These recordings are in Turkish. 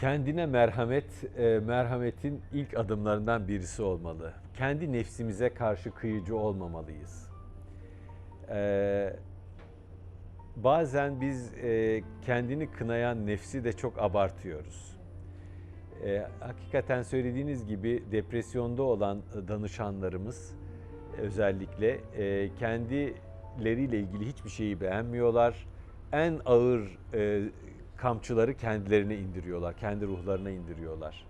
Kendine merhamet, e, merhametin ilk adımlarından birisi olmalı. Kendi nefsimize karşı kıyıcı olmamalıyız. E, bazen biz e, kendini kınayan nefsi de çok abartıyoruz. E, hakikaten söylediğiniz gibi depresyonda olan danışanlarımız özellikle e, kendileriyle ilgili hiçbir şeyi beğenmiyorlar. En ağır e, kamçıları kendilerine indiriyorlar, kendi ruhlarına indiriyorlar.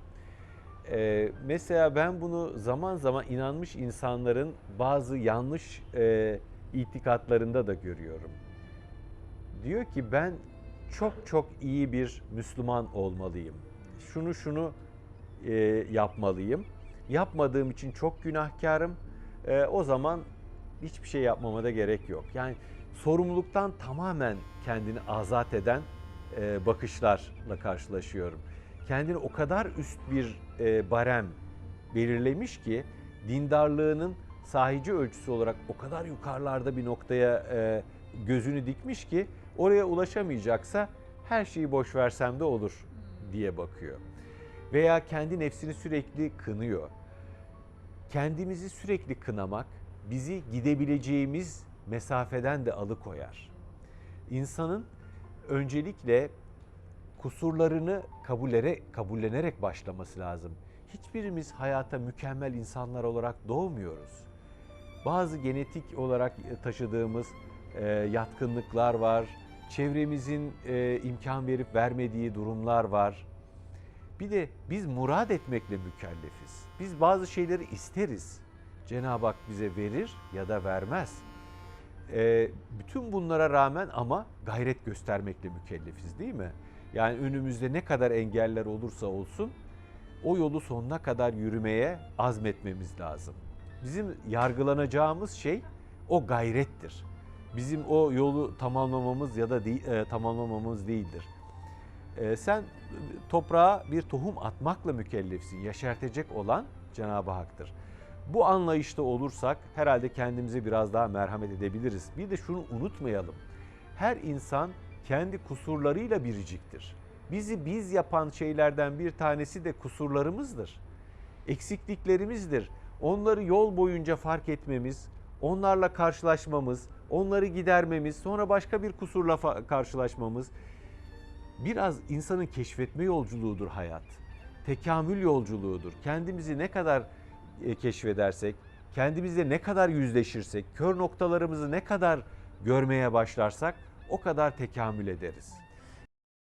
E, mesela ben bunu zaman zaman inanmış insanların bazı yanlış e, itikatlarında da görüyorum. Diyor ki ben çok çok iyi bir Müslüman olmalıyım. Şunu şunu e, yapmalıyım. Yapmadığım için çok günahkarım. E, o zaman hiçbir şey yapmama da gerek yok. Yani sorumluluktan tamamen kendini azat eden e, bakışlarla karşılaşıyorum. Kendini o kadar üst bir e, barem belirlemiş ki dindarlığının sahici ölçüsü olarak o kadar yukarılarda bir noktaya e, gözünü dikmiş ki oraya ulaşamayacaksa her şeyi boş versem de olur diye bakıyor. Veya kendi nefsini sürekli kınıyor. Kendimizi sürekli kınamak bizi gidebileceğimiz mesafeden de alıkoyar. İnsanın öncelikle kusurlarını kabullere, kabullenerek başlaması lazım. Hiçbirimiz hayata mükemmel insanlar olarak doğmuyoruz. Bazı genetik olarak taşıdığımız e, yatkınlıklar var. Çevremizin e, imkan verip vermediği durumlar var. Bir de biz murad etmekle mükellefiz. Biz bazı şeyleri isteriz. Cenab-ı Hak bize verir ya da vermez. E, bütün bunlara rağmen ama gayret göstermekle mükellefiz değil mi? Yani önümüzde ne kadar engeller olursa olsun o yolu sonuna kadar yürümeye azmetmemiz lazım. Bizim yargılanacağımız şey o gayrettir. Bizim o yolu tamamlamamız ya da değil, e, tamamlamamız değildir. E, sen toprağa bir tohum atmakla mükellefsin. Yaşartacak olan Cenab-ı Hak'tır. Bu anlayışta olursak herhalde kendimize biraz daha merhamet edebiliriz. Bir de şunu unutmayalım. Her insan kendi kusurlarıyla biriciktir. Bizi biz yapan şeylerden bir tanesi de kusurlarımızdır. Eksikliklerimizdir. Onları yol boyunca fark etmemiz, onlarla karşılaşmamız, onları gidermemiz, sonra başka bir kusurla karşılaşmamız biraz insanın keşfetme yolculuğudur hayat. Tekamül yolculuğudur. Kendimizi ne kadar keşfedersek, kendimizle ne kadar yüzleşirsek, kör noktalarımızı ne kadar görmeye başlarsak o kadar tekamül ederiz.